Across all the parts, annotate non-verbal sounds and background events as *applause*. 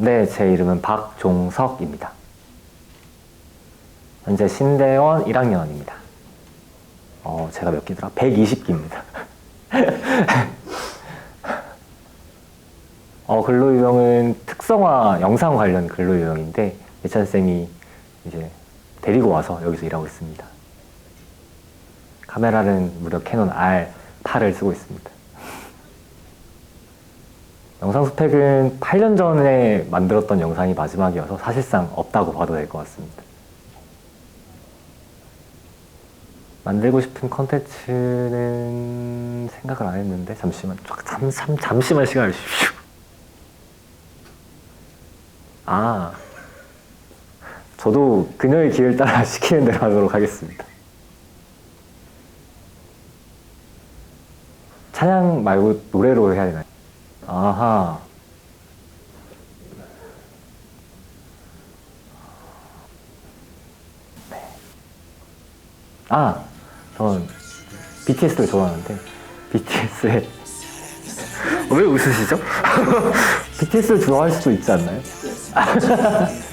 네, 제 이름은 박종석입니다. 현재 신대원 1학년입니다. 어, 제가 몇 기더라? 120기입니다. *laughs* 어, 근로 유형은 특성화 영상 관련 근로 유형인데 예찬 쌤이 이제 데리고 와서 여기서 일하고 있습니다. 카메라는 무려 캐논 R8을 쓰고 있습니다. 영상 스펙은 8년 전에 만들었던 영상이 마지막이어서 사실상 없다고 봐도 될 것 같습니다. 만들고 싶은 컨텐츠는 생각을 안 했는데 잠시만 잠, 잠, 잠시만 시간을 주십시오. 아 저도 그녀의 기회를 따라 *laughs* 시키는 대로 하도록 하겠습니다. 찬양 말고 노래로 해야 되나요? 아하. 네. 아, 전 BTS를 좋아하는데 BTS의 *laughs* 왜 웃으시죠? *laughs* BTS를 좋아할 수도 있지 않나요? *laughs*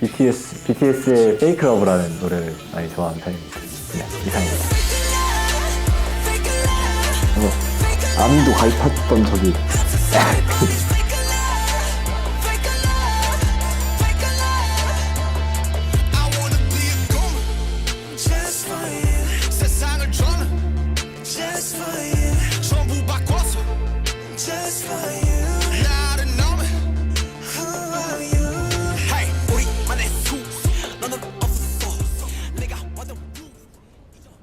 BTS, BTS의 Fake Love라는 노래를 많이 좋아하는 편입니다. 그냥 이상입니다. 남도 가입했던 적이